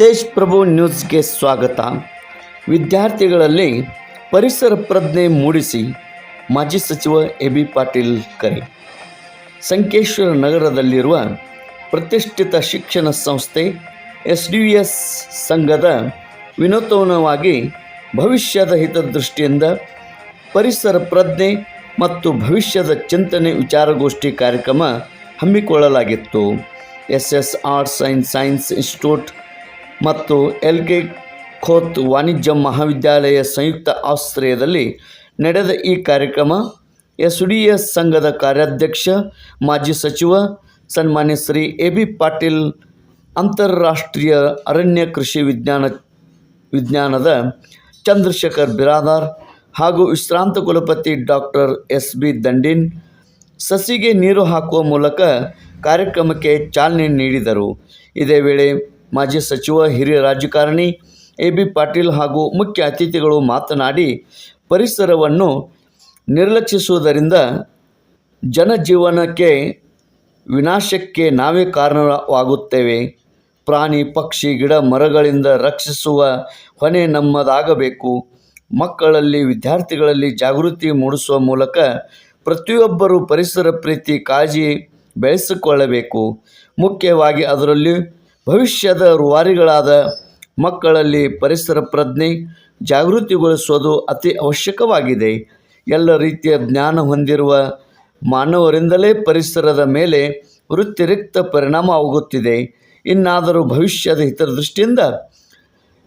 ತೇಜ್ ಪ್ರಭು ನ್ಯೂಸ್ಗೆ ಸ್ವಾಗತ. ವಿದ್ಯಾರ್ಥಿಗಳಲ್ಲಿ ಪರಿಸರ ಪ್ರಜ್ಞೆ ಮೂಡಿಸಿ ಮಾಜಿ ಸಚಿವ ಎ ಬಿ ಪಾಟೀಲ್ ಕರೆ. ಸಂಕೇಶ್ವರ ನಗರದಲ್ಲಿರುವ ಪ್ರತಿಷ್ಠಿತ ಶಿಕ್ಷಣ ಸಂಸ್ಥೆ ಎಸ್ ಡಿ ಎಸ್ ಸಂಘದ ವಿನೂತನವಾಗಿ ಭವಿಷ್ಯದ ಹಿತದೃಷ್ಟಿಯಿಂದ ಪರಿಸರ ಪ್ರಜ್ಞೆ ಮತ್ತು ಭವಿಷ್ಯದ ಚಿಂತನೆ ವಿಚಾರಗೋಷ್ಠಿ ಕಾರ್ಯಕ್ರಮ ಹಮ್ಮಿಕೊಳ್ಳಲಾಗಿತ್ತು. S S arts and science institute ಮತ್ತು ಎಲ್ ಕೆ ಖೋತ್ ವಾಣಿಜ್ಯ ಮಹಾವಿದ್ಯಾಲಯ ಸಂಯುಕ್ತ ಆಶ್ರಯದಲ್ಲಿ ನಡೆದ ಈ ಕಾರ್ಯಕ್ರಮ ಎಸ್ ಡಿ ಎಸ್ ಸಂಘದ ಕಾರ್ಯಾಧ್ಯಕ್ಷ, ಮಾಜಿ ಸಚಿವ, ಸನ್ಮಾನ್ಯ ಶ್ರೀ ಎ ಬಿ ಪಾಟೀಲ್, ಅಂತಾರಾಷ್ಟ್ರೀಯ ಅರಣ್ಯ ಕೃಷಿ ವಿಜ್ಞಾನ, ವಿಜ್ಞಾನದ ಚಂದ್ರಶೇಖರ್ ಬಿರಾದಾರ್ ಹಾಗೂ ವಿಶ್ರಾಂತ ಕುಲಪತಿ ಡಾಕ್ಟರ್ ಎಸ್ ಬಿ ದಂಡಿನ್ ಸಸಿಗೆ ನೀರು ಹಾಕುವ ಮೂಲಕ ಕಾರ್ಯಕ್ರಮಕ್ಕೆ ಚಾಲನೆ ನೀಡಿದರು. ಇದೇ ವೇಳೆ ಮಾಜಿ ಸಚಿವ, ಹಿರಿಯ ರಾಜಕಾರಣಿ ಎ ಬಿ ಪಾಟೀಲ್ ಹಾಗೂ ಮುಖ್ಯ ಅತಿಥಿಗಳು ಮಾತನಾಡಿ, ಪರಿಸರವನ್ನು ನಿರ್ಲಕ್ಷಿಸುವುದರಿಂದ ಜನಜೀವನಕ್ಕೆ ವಿನಾಶಕ್ಕೆ ನಾವೇ ಕಾರಣವಾಗುತ್ತೇವೆ. ಪ್ರಾಣಿ, ಪಕ್ಷಿ, ಗಿಡ, ಮರಗಳಿಂದ ರಕ್ಷಿಸುವ ಹೊಣೆ ನಮ್ಮದಾಗಬೇಕು. ಮಕ್ಕಳಲ್ಲಿ, ವಿದ್ಯಾರ್ಥಿಗಳಲ್ಲಿ ಜಾಗೃತಿ ಮೂಡಿಸುವ ಮೂಲಕ ಪ್ರತಿಯೊಬ್ಬರೂ ಪರಿಸರ ಪ್ರೀತಿ ಕಾಳಜಿ ಬೆಳೆಸಿಕೊಳ್ಳಬೇಕು. ಮುಖ್ಯವಾಗಿ ಅದರಲ್ಲಿ ಭವಿಷ್ಯದ ರೂವಾರಿಗಳಾದ ಮಕ್ಕಳಲ್ಲಿ ಪರಿಸರ ಪ್ರಜ್ಞೆ ಜಾಗೃತಿಗೊಳಿಸುವುದು ಅತಿ ಅವಶ್ಯಕವಾಗಿದೆ. ಎಲ್ಲ ರೀತಿಯ ಜ್ಞಾನ ಹೊಂದಿರುವ ಮಾನವರಿಂದಲೇ ಪರಿಸರದ ಮೇಲೆ ವೃತ್ತಿರಿಕ್ತ ಪರಿಣಾಮವಾಗುತ್ತಿದೆ ಇನ್ನಾದರೂ ಭವಿಷ್ಯದ ಹಿತದೃಷ್ಟಿಯಿಂದ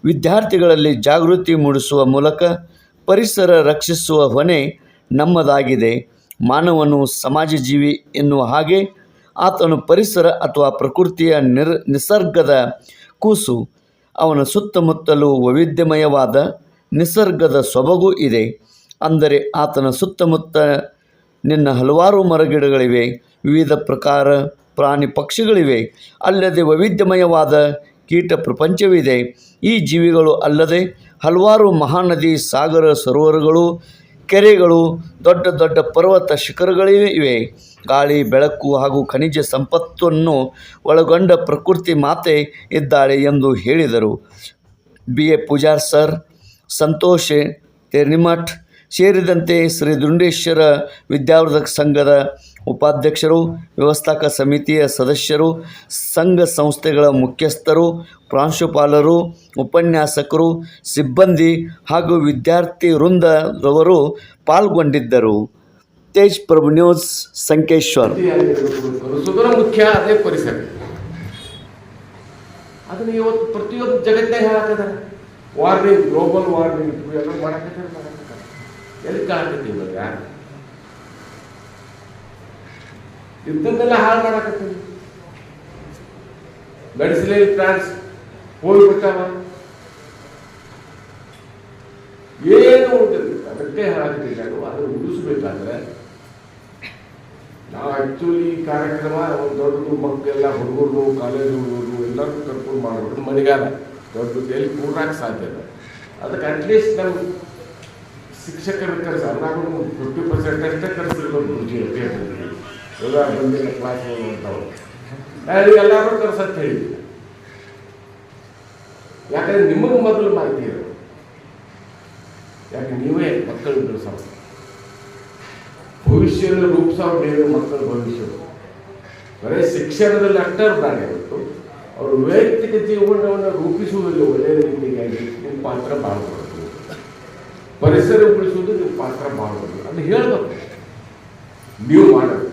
ವಿದ್ಯಾರ್ಥಿಗಳಲ್ಲಿ ಜಾಗೃತಿ ಮೂಡಿಸುವ ಮೂಲಕ ಪರಿಸರ ರಕ್ಷಿಸುವ ಹೊಣೆ ನಮ್ಮದಾಗಿದೆ. ಮಾನವನು ಸಮಾಜ ಜೀವಿ ಎನ್ನುವ ಹಾಗೆ ಆತನು ಪರಿಸರ ಅಥವಾ ಪ್ರಕೃತಿಯ ನಿರ್, ನಿಸರ್ಗದ ಕೂಸು. ಅವನ ಸುತ್ತಮುತ್ತಲೂ ವೈವಿಧ್ಯಮಯವಾದ ನಿಸರ್ಗದ ಸೊಬಗು ಇದೆ. ಅಂದರೆ ಆತನ ಸುತ್ತಮುತ್ತ ನಿನ್ನ ಹಲವಾರು ಮರಗಿಡಗಳಿವೆ. ವಿವಿಧ ಪ್ರಕಾರ ಪ್ರಾಣಿ ಪಕ್ಷಿಗಳಿವೆ. ಅಲ್ಲದೆ ವೈವಿಧ್ಯಮಯವಾದ ಕೀಟ ಪ್ರಪಂಚವಿದೆ. ಈ ಜೀವಿಗಳು ಅಲ್ಲದೆ ಹಲವಾರು ಮಹಾನದಿ, ಸಾಗರ, ಸರೋವರಗಳು, ಕೆರೆಗಳು, ದೊಡ್ಡ ದೊಡ್ಡ ಪರ್ವತ ಶಿಖರಗಳಿವೆ. ಇವೆ ಗಾಳಿ, ಬೆಳಕು ಹಾಗೂ ಖನಿಜ ಸಂಪತ್ತನ್ನು ಒಳಗೊಂಡ ಪ್ರಕೃತಿ ಮಾತೆ ಇದ್ದಾಳೆ ಎಂದು ಹೇಳಿದರು. B. A. Pujar sir Santosh Ternimath ಸೇರಿದಂತೆ ಶ್ರೀ ದುಂಡೇಶ್ವರ ವಿದ್ಯಾವರ್ಧಕ ಸಂಘದ ಉಪಾಧ್ಯಕ್ಷರು, ವ್ಯವಸ್ಥಾಪಕ ಸಮಿತಿಯ ಸದಸ್ಯರು, ಸಂಘ ಸಂಸ್ಥೆಗಳ ಮುಖ್ಯಸ್ಥರು, ಪ್ರಾಂಶುಪಾಲರು, ಉಪನ್ಯಾಸಕರು, ಸಿಬ್ಬಂದಿ ಹಾಗೂ ವಿದ್ಯಾರ್ಥಿ ವೃಂದದವರು ಪಾಲ್ಗೊಂಡಿದ್ದರು. ತೇಜ್ ಪ್ರಭು ನ್ಯೂಸ್ ಸಂಕೇಶ್ವರ್. ಸುಧರ ಮುಖ್ಯ ಅದೇ ಪರಿಸರ. ಅದನ್ನ ಇವತ್ತು ಪ್ರತಿಯೊಂದು ಜಗತ್ತಿನಾಗ ಹೇಳಕ್ಕಾರೆ ವಾರ್ನಿಂಗ್ ಗ್ಲೋಬಲ್ ವಾರ್ನಿಂಗ್ ಎಲ್ಲ ಮಾಡಕ್ಕೆ ಎಲ್ಲಿ ಕಾಣಕತ್ತೀವಿ ಇವಾಗ? ಇದ್ದನ್ನೆಲ್ಲ ಹಾಳು ಮಾಡಕತ್ತೀವಿ ಮೆಡಿಸಿನ್ ಪ್ಲಾಂಟ್ಸ್ ಹೋಗ್ಬಿಟ್ಟಾವ ಏನು ಅದಕ್ಕೆ ಹೇಳಕತ್ತೀನಿ ನಾನು ಅದನ್ನು ಉಳಿಸ್ಬೇಕಾದ್ರೆ ನಾವು ಆಕ್ಚುಲಿ ಈ ಕಾರ್ಯಕ್ರಮ ಒಂದು ದೊಡ್ಡದು ಮಕ್ಕಳೆಲ್ಲ ಹುಡುಗರು ಕಾಲೇಜ್ ಹುಡುಗರು ಎಲ್ಲರೂ ಕರ್ಕೊಂಡು ಮಾಡಿಬಿಟ್ಟು ಮನೆಗಾಲ ದೊಡ್ಡದು ಎಲ್ಲಿ ಕೂಡಕ್ಕೆ ಸಾಧ್ಯ ಇಲ್ಲ. ಅದಕ್ಕೆ ಅಟ್ಲೀಸ್ಟ್ ನಮ್ಮ ಶಿಕ್ಷಕರ ಕೆಲಸ ನಾವು ಫಿಫ್ಟಿ ಪರ್ಸೆಂಟ್ ಅಷ್ಟೇ ಕರೆಸಿರ್ಬೋದು ಗುರುಜಿ ಅಂತ ಹೇಳ್ತಿದ್ವಿ ಎಲ್ಲ ಬಂದಿಲ್ಲ ಕ್ಲಾಸ್ ಅಂತವ್ರು ನಾನು ಎಲ್ಲರೂ ಕರ್ಸಂತ ಹೇಳಿದ್ವಿ. ಯಾಕಂದ್ರೆ ನಿಮಗೂ ಮೊದಲು ಮಾಹಿತಿ ಇರೋದು. ಯಾಕೆ ನೀವೇ ಮಕ್ಕಳು ಬೆಳೆಸೋ ಭವಿಷ್ಯವನ್ನು ರೂಪಿಸೋರು ಬೇರೆ ಮಕ್ಕಳ ಭವಿಷ್ಯ ಬರೀ ಶಿಕ್ಷಣದಲ್ಲಿ ಬೇಡ ಇವತ್ತು ಅವರು ವೈಯಕ್ತಿಕ ಜೀವನವನ್ನು ರೂಪಿಸುವುದರಲ್ಲಿ ಒಳ್ಳೆಯ ರೀತಿಯಾಗಿ ನಿಮ್ಮ ಪಾತ್ರ ಮಾಡಬಾರ್ದು ಪರಿಸರ ಉಳಿಸುವುದು ನಿಮ್ಮ ಪಾತ್ರ ಮಾಡಬಾರ್ದು ಅಂತ ಹೇಳ್ಬೇಕು ನೀವು ಮಾಡಬೇಕು.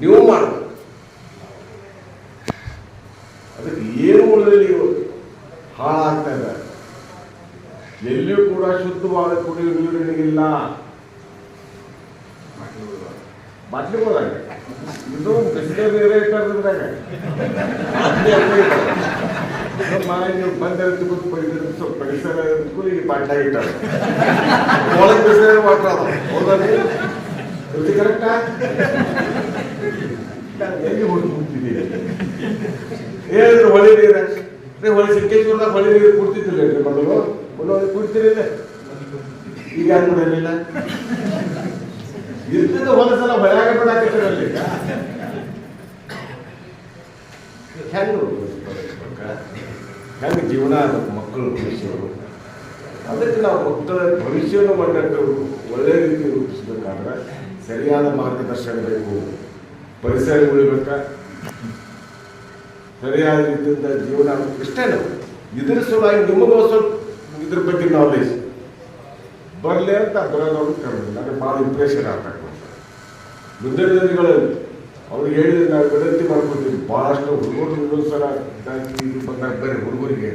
ನೀವು ಮಾಡಬೇಕು. ಅದಕ್ಕೆ ಏನು ಉಳಿದಲ್ಲಿ ಹಾಳಾಗ್ತಾ ಇದೆ. ಎಲ್ಲಿಯೂ ಕೂಡ ಶುದ್ಧವಾದ ಕುಡಿಯುವ ನೀರಿನಿಗಿಲ್ಲ ಬಾಟ್ಲಿಗಳಾಗ ಇದು ಬಿಸಿಲು ಬೇರೆ. ನಮ್ಮ ನೀವು ಬಂದರೆ ತುಗುದು ಪರಿಸರ ಸ್ವಲ್ಪ ಪರಿಸರ ಪಾಠ ಈ ಬಾಟ್ಲಾಗ ಇಟ್ಟಾರೆ. ಒಳಗೆ ಬಿಸಿಲು ವಾಟರ್ ಕರೆಕ್ಟಾ ಎಲ್ಲಿ ಹೋಗಿ ಕೂತಿದ್ದೀರಿ? ಹೇಳಿದ್ರು ಹೊಳೆ ನೀರ? ರೀ ಹೊಳೆ ಸಿಕ್ಕೇಶ್ವರದಾಗ ನೀರು ಕುಡ್ತಿದ್ದಿಲ್ಲ ರೀ ಮೊದಲು ಮೊದಲು ಕುಡ್ತಿರಲಿಲ್ಲ? ಈಗ ಯಾರು ಕುಡಿಯಲಿಲ್ಲ? ಇರ್ತಿದ್ದ ಒಂದು ಸಲ ಬಯಾಗ ಬಿಡಾಕತ್ತಿರಲ್ಲ ಈಗ. ಹೆಂಗ್ ಹೆಂಗೆ ಜೀವನ ಮಕ್ಕಳು ಭವಿಷ್ಯವರು ಅದಕ್ಕೆ ನಾವು ಮಕ್ಕಳ ಭವಿಷ್ಯವನ್ನು ಮಾಡಬೇಕು ಒಳ್ಳೆ ರೀತಿ ರೂಪಿಸ್ಬೇಕಾದ್ರೆ ಸರಿಯಾದ ಮಾರ್ಗದರ್ಶನ ಬೇಕು. ಪರಿಸರ ಉಳಿಬೇಕಾ? ಸರಿಯಾದ ರೀತಿಯಿಂದ ಜೀವನ ಇಷ್ಟೇ ನಾವು ಇದ್ರ ಸಲುವಾಗಿ ನಿಮಗೂ ಸ್ವಲ್ಪ ಇದ್ರ ಬಗ್ಗೆ ನಾಲೆಜ್ ಬರಲಿ ಅಂತ ಬರೋದವ್ರು ಕರೆದು ನನಗೆ ಭಾಳ ಇಂಪ್ರೆಷನ್ ಆಗ್ತಾ ಮುಂದಿನ ಅವ್ರಿಗೆ ಹೇಳಿದ್ರೆ ನಾವು ವಿನಂತಿ ಮಾಡ್ಕೊತೀವಿ ಭಾಳಷ್ಟು ಹುಡುಗರು ಇನ್ನೊಂದು ಸಲ ಬಂದಾಗ ಬೇರೆ ಹುಡುಗರಿಗೆ